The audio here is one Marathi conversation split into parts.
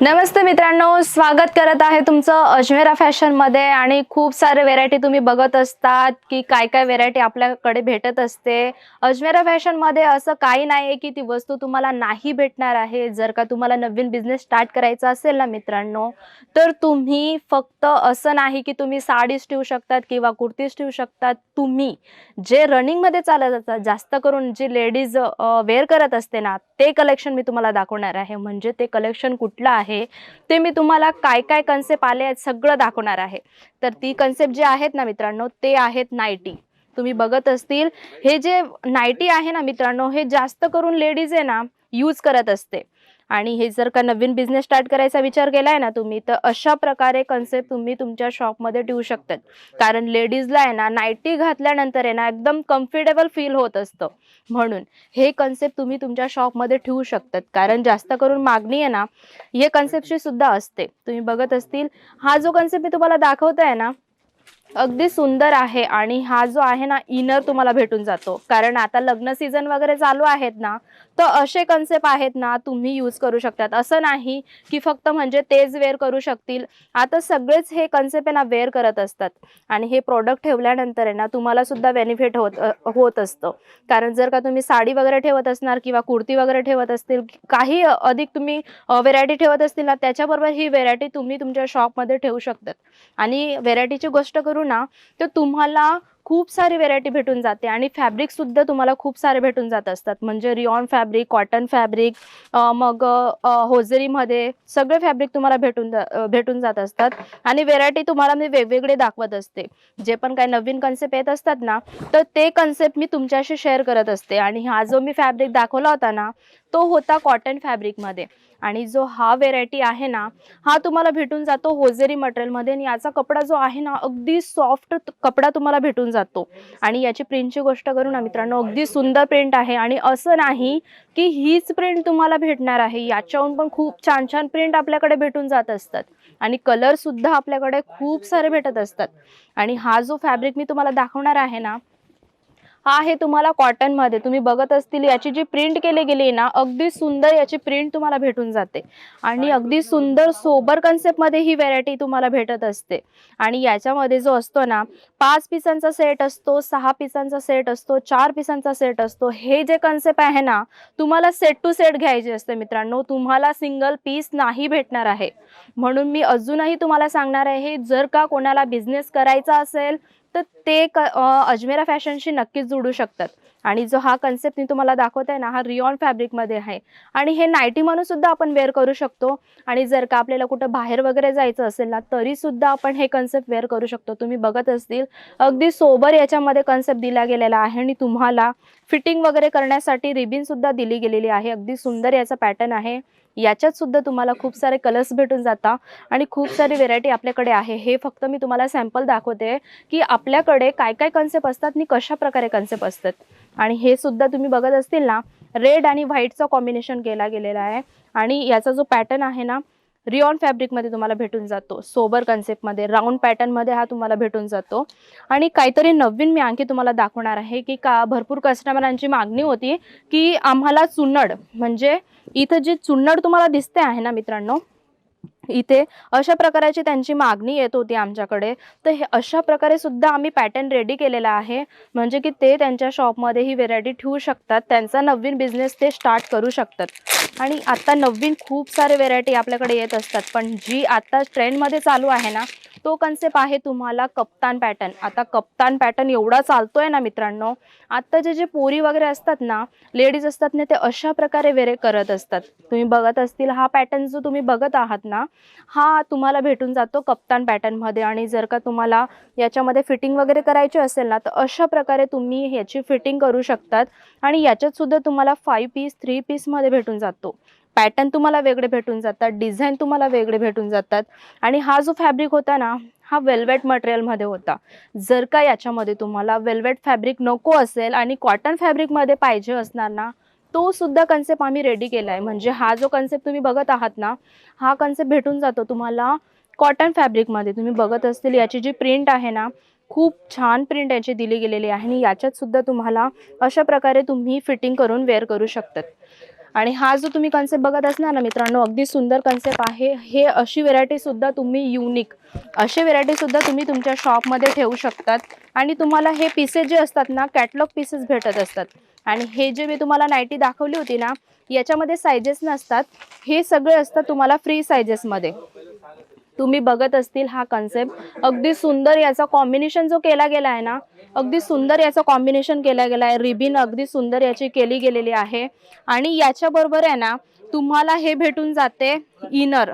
नमस्ते मित्रांनो स्वागत करत आहे तुमचं अजमेरा फॅशनमध्ये आणि खूप सारे व्हेरायटी तुम्ही बघत असतात की काय काय व्हेरायटी आपल्याकडे भेटत असते. अजमेरा फॅशनमध्ये असं काही नाही आहे की ती वस्तू तुम्हाला नाही भेटणार आहे. जर का तुम्हाला नवीन बिझनेस स्टार्ट करायचा असेल ना मित्रांनो तर तुम्ही फक्त असं नाही की तुम्ही साडीज ठेवू शकतात किंवा कुर्तीज ठेवू शकतात. तुम्ही जे रनिंगमध्ये चालत असतात जास्त करून जे लेडीज वेअर करत असते ना ते कलेक्शन मी तुम्हाला दाखवणार आहे. म्हणजे ते कलेक्शन कुठलं आहे? ते मी तुम्हाला काय काय कन्सेप्ट आले आहेत सगळं दाखवणार आहे. तर ती कन्सेप्ट जे आहेत ना मित्रांनो ते आहेत नाईटी. तुम्ही बघत असतील हे जे नाईटी आहे ना मित्रांनो हे जास्त करून लेडीज आहे ना यूज करत असते. आणि हे जर का नवीन बिझनेस स्टार्ट करायचा विचार केला आहे ना तुम्ही तर अशा प्रकारे कन्सेप्ट तुम्ही तुमच्या शॉपमध्ये ठेवू शकतात. कारण लेडीजला आहे ना नाईटी घातल्यानंतर आहे ना एकदम कम्फर्टेबल फील होत असतं. म्हणून हे कन्सेप्ट तुम्ही तुमच्या शॉपमध्ये ठेवू शकतात. कारण जास्त करून मागणी आहे ना हे कन्सेप्टची सुद्धा असते. तुम्ही बघत असतील हा जो कन्सेप्ट मी तुम्हाला दाखवत आहे ना अगदी सुंदर आहे आणि हा जो आहे ना इनर तुम्हाला भेटून जातो. कारण आता लग्न सीझन वगैरे चालू आहेत ना तर असे कन्सेप्ट आहेत ना तुम्ही यूज करू शकतात. असं नाही की फक्त म्हणजे तेच वेअर करू शकतील. आता सगळेच हे कन्सेप्ट आहे ना वेअर करत असतात. आणि हे प्रॉडक्ट ठेवल्यानंतर आहे ना तुम्हाला सुद्धा बेनिफिट होत होत असतं. कारण जर का तुम्ही साडी वगैरे ठेवत असणार किंवा कुर्ती वगैरे ठेवत असतील काही अधिक तुम्ही व्हेरायटी ठेवत असतील ना त्याच्याबरोबर ही व्हेरायटी तुम्ही तुमच्या शॉपमध्ये ठेवू शकतात. आणि व्हेरायटीची गोष्ट करू ना तर तुम्हाला खूप सारी व्हेरायटी भेटून जाते आणि फॅब्रिक सुद्धा तुम्हाला खूप सारे भेटून जात असतात. म्हणजे रिऑन फॅब्रिक कॉटन फॅब्रिक मग होजरीमध्ये सगळे फॅब्रिक तुम्हाला भेटून जा- भेटून जात असतात. आणि व्हेरायटी तुम्हाला मी वेगवेगळे दाखवत असते. जे पण काही नवीन कन्सेप्ट येत असतात ना तर ते कन्सेप्ट मी तुमच्याशी शेअर करत असते. आणि हा जो मी फॅब्रिक दाखवला होता ना तो होता कॉटन फॅब्रिकमध्ये आणि जो हा व्हेरायटी आहे ना हा तुम्हाला भेटून जातो होजेरी मटेरियलमध्ये आणि याचा कपडा जो आहे ना अगदी सॉफ्ट कपडा तुम्हाला भेटून जातो. आणि याची प्रिंटची गोष्ट करू ना मित्रांनो अगदी सुंदर प्रिंट आहे. आणि असं नाही की हीच प्रिंट तुम्हाला भेटणार आहे. याच्याहून पण खूप छान छान प्रिंट आपल्याकडे भेटून जात असतात. आणि कलरसुद्धा आपल्याकडे खूप सारे भेटत असतात. आणि हा जो फॅब्रिक मी तुम्हाला दाखवणार आहे ना हा आहे तुम्हाला कॉटनमध्ये तुम्ही बघत असतील याची जी प्रिंट केली गेली आहे ना अगदी सुंदर याची प्रिंट तुम्हाला भेटून जाते. आणि अगदी सुंदर सोबर कन्सेप्टमध्ये ही व्हेरायटी तुम्हाला भेटत असते. आणि याच्यामध्ये जो असतो ना पाच पिसांचा सेट असतो सहा पिसांचा सेट असतो चार पिसांचा सेट असतो. हे जे कन्सेप्ट आहे ना तुम्हाला सेट टू सेट घ्यायचे असते मित्रांनो. तुम्हाला सिंगल पीस नाही भेटणार आहे. म्हणून मी अजूनही तुम्हाला सांगणार आहे जर का कोणाला बिझनेस करायचा असेल तर ते क अजमेरा फॅशनशी नक्कीच जुडू शकतात. आणि जो हा कन्सेप्ट मी तुम्हाला दाखवत आहे ना हा रिऑन फॅब्रिकमध्ये आहे. आणि हे नाईटी म्हणून सुद्धा आपण वेअर करू शकतो. आणि जर का आपल्याला कुठं बाहेर वगैरे जायचं असेल ना तरी सुद्धा आपण हे कन्सेप्ट वेअर करू शकतो. तुम्ही बघत असतील अगदी सोबर याच्यामध्ये कन्सेप्ट दिला गेलेला आहे. आणि तुम्हाला फिटिंग वगैरे करण्यासाठी रिबिनसुद्धा दिली गेलेली आहे. अगदी सुंदर याचा पॅटर्न आहे. याच्यात सुद्धा तुम्हाला खूप सारे कलर्स भेटून जातात आणि खूप सारी व्हेरायटी आपल्याकडे आहे. हे फक्त मी तुम्हाला सॅम्पल दाखवते की आपल्याकडे काय काय कन्सेप्ट असतात आणि कशा प्रकारे कन्सेप्ट असतात. आणि हे सुद्धा तुम्ही बघत असतील ना रेड आणि व्हाईटचा कॉम्बिनेशन केला गेलेला आहे. आणि याचा जो पॅटर्न आहे ना रिऑन फॅब्रिकमध्ये तुम्हाला भेटून जातो. सोबर कन्सेप्टमध्ये राऊंड पॅटर्नमध्ये हा तुम्हाला भेटून जातो. आणि काहीतरी नवीन मी आणखी तुम्हाला दाखवणार आहे की का भरपूर कस्टमरांची मागणी होती की आम्हाला चुन्नड म्हणजे इथं जी चुन्नड तुम्हाला दिसते आहे ना मित्रांनो इथे अशा प्रकारची त्यांची मागणी येत होती आमच्याकडे. तर हे अशा प्रकारे सुद्धा आम्ही पॅटर्न रेडी केलेला आहे. म्हणजे की ते त्यांच्या शॉपमध्ये ही व्हेरायटी ठेवू शकतात. त्यांचा नवीन बिझनेस ते स्टार्ट करू शकतात. आणि आत्ता नवीन खूप सारे व्हेरायटी आपल्याकडे येत असतात. पण जी आत्ता ट्रेंडमध्ये चालू आहे ना तो कन्सेप्ट आहे तुम्हाला कप्तान पॅटर्न आता कप्तान पॅटर्न एवढा चालतोय ना मित्रांनो आत्ताचे जे पोरी वगैरे असतात ना लेडीज असतात ना ते अशा प्रकारे वेरे करत असतात. तुम्ही बघत असतील हा पॅटर्न जो तुम्ही बघत आहात ना हा तुम्हाला भेटून जातो कप्तान पॅटर्नमध्ये आणि जर का तुम्हाला याच्यामध्ये फिटिंग वगैरे करायची असेल ना तर अशा प्रकारे तुम्ही ह्याची फिटिंग करू शकतात. आणि याच्यात सुद्धा तुम्हाला फाईव्ह पीस थ्री पीसमध्ये भेटून जातो. पॅटर्न तुम्हाला वेगळे भेटून जातात डिझाईन तुम्हाला वेगळे भेटून जातात. आणि हा जो फॅब्रिक होता ना हा वेल्वेट मटेरियलमध्ये होता. जर का याच्यामध्ये तुम्हाला वेल्वेट फॅब्रिक नको असेल आणि कॉटन फॅब्रिकमध्ये पाहिजे असणार ना तो सुद्धा कन्सेप्ट आम्ही रेडी केला आहे म्हणजे हा जो कन्सेप्ट तुम्ही बघत आहात ना हा कन्सेप्ट भेटून जातो तुम्हाला कॉटन फॅब्रिकमध्ये तुम्ही बघत असतील याची जी प्रिंट आहे ना खूप छान प्रिंट याची दिली गेलेली आहे आणि याच्यात सुद्धा तुम्हाला अशा प्रकारे तुम्ही फिटिंग करून वेअर करू शकतात. आणि हा जो तुम्ही कन्सेप्ट बघत असणार ना मित्रांनो अगदी सुंदर कन्सेप्ट आहे. हे अशी व्हेरायटीसुद्धा तुम्ही युनिक अशी व्हेरायटी सुद्धा तुम्ही तुमच्या शॉपमध्ये ठेवू शकतात. आणि तुम्हाला हे पीसेस जे असतात ना कॅटलॉग पीसेस भेटत असतात. आणि हे जे मी तुम्हाला नाईटी दाखवली होती ना याच्यामध्ये सायजेस नसतात. हे सगळे असतात तुम्हाला फ्री सायजेसमध्ये तुम्ही बघत असतील हा कन्सेप्ट अगदी सुंदर याचा कॉम्बिनेशन जो केला गेला आहे ना अगदी सुंदर याचं कॉम्बिनेशन केलं गेलं आहे रिबिन अगदी सुंदर याची केली गेलेली आहे. आणि याच्याबरोबर आहे ना तुम्हाला हे भेटून जाते इनर.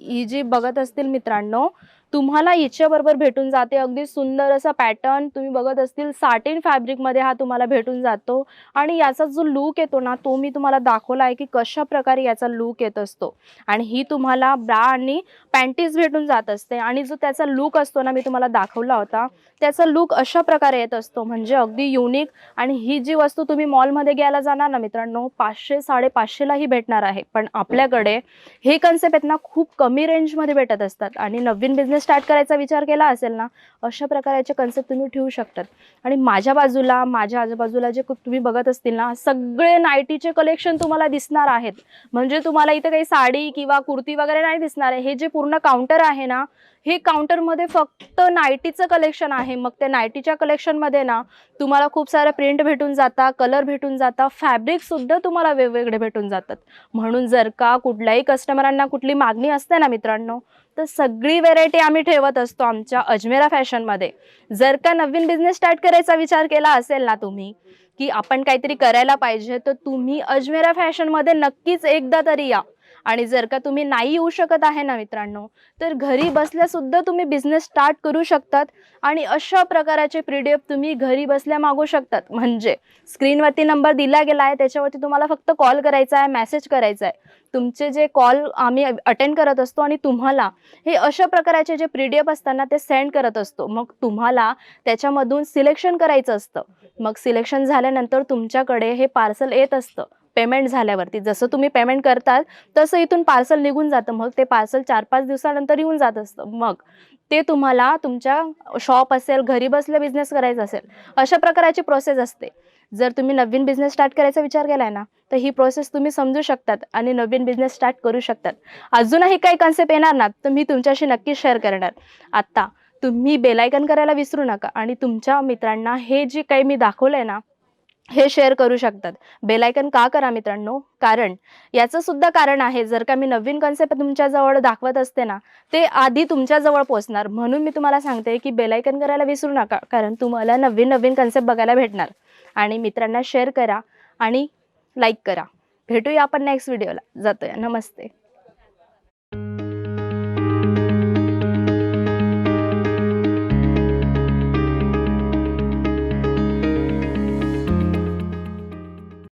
ही जी बघत असतील मित्रांनो तुम्हाला याच्याबरोबर भेटून जाते. अगदी सुंदर असा पॅटर्न तुम्ही बघत असतील साटिन फॅब्रिकमध्ये हा तुम्हाला भेटून जातो. आणि याचा जो लूक येतो ना तो मी तुम्हाला दाखवला आहे की कशा प्रकारे याचा लूक येत असतो. आणि ही तुम्हाला ब्रा आणि पॅन्टीज भेटून जात असते. आणि जो त्याचा लूक असतो ना मी तुम्हाला दाखवला होता त्याचा लूक अशा प्रकारे येत असतो. म्हणजे अगदी युनिक आणि ही जी वस्तू तुम्ही मॉलमध्ये घ्यायला जाणार ना मित्रांनो पाचशे साडेपाचशेलाही भेटणार आहे. पण आपल्याकडे हे कन्सेप्ट आहेत ना खूप कमी रेंजमध्ये भेटत असतात. आणि नवीन बिझनेस स्टार्ट करायचा विचार केला असेल ना अशा प्रकारचे कन्सेप्ट तुम्ही ठेवू शकतात. आणि माझ्या बाजूला माझ्या आजूबाजूला जे तुम्ही बघत असतील ना सगळे नाईटीचे कलेक्शन तुम्हाला दिसणार आहेत. म्हणजे तुम्हाला इथं काही साडी किंवा कुर्ती वगैरे नाही दिसणार आहे. हे जे पूर्ण काउंटर आहे ना हे काउंटरमध्ये फक्त नाईटीचं कलेक्शन आहे. मग त्या नाईटीच्या कलेक्शनमध्ये ना तुम्हाला खूप सारे प्रिंट भेटून जाता कलर भेटून जाता फॅब्रिकसुद्धा तुम्हाला वेगवेगळे भेटून जातात. म्हणून जर का कुठल्याही कस्टमरांना कुठली मागणी असते ना मित्रांनो तर सगळी व्हेरायटी आम्ही ठेवत असतो आमच्या अजमेरा फॅशनमध्ये जर का नवीन बिझनेस स्टार्ट करायचा विचार केला असेल ना तुम्ही की आपण काहीतरी करायला पाहिजे तर तुम्ही अजमेरा फॅशनमध्ये नक्कीच एकदा तरी या. आणि जर का तुम्ही नाही येऊ शकत आहे ना मित्रांनो तर घरी बसल्यासुद्धा तुम्ही बिझनेस स्टार्ट करू शकतात आणि अशा प्रकारचे पीडीएफ तुम्ही घरी बसल्या मागू शकतात. म्हणजे स्क्रीनवरती नंबर दिला गेला आहे त्याच्यावरती तुम्हाला फक्त कॉल करायचा आहे मेसेज करायचा आहे. तुमचे जे कॉल आम्ही अटेंड करत असतो आणि तुम्हाला हे अशा प्रकारचे जे पी डी एफ असताना ते सेंड करत असतो. मग तुम्हाला त्याच्यामधून सिलेक्शन करायचं असतं. मग सिलेक्शन झाल्यानंतर तुमच्याकडे हे पार्सल येत असतं. पेमेंट झाल्यावरती. जसं तुम्ही पेमेंट करताल तसं इथून पार्सल निघून जातं मग. ते पार्सल चार पाच दिवसानंतर येऊन जात असतं. मग ते तुम्हाला तुमच्या शॉप असेल घरी बसल्या बिझनेस करायचा असेल अशा प्रकारची प्रोसेस असते. जर तुम्ही नवीन बिझनेस स्टार्ट करायचा विचार केलाय ना तर ही प्रोसेस तुम्ही समजू शकतात आणि नवीन बिझनेस स्टार्ट करू शकतात. अजूनही काही कन्सेप्ट येणार ना तर मी तुमच्याशी नक्की शेअर करणार. आत्ता तुम्ही बेलायकन करायला विसरू नका आणि तुमच्या मित्रांना हे जे काही मी दाखवलं आहे ना हे शेअर करू शकतात. बेलायकन का करा मित्रांनो? कारण याचं सुद्धा कारण आहे जर का मी नवीन कन्सेप्ट तुमच्याजवळ दाखवत असते ना ते आधी तुमच्याजवळ पोहोचणार म्हणून मी तुम्हाला सांगते की बेलायकन करायला विसरू नका कारण तुम्हाला नवीन नवीन कन्सेप्ट बघायला भेटणार. आणि मित्रांना शेअर करा आणि लाईक करा. भेटूया आपण नेक्स्ट व्हिडिओला जातोया. नमस्ते.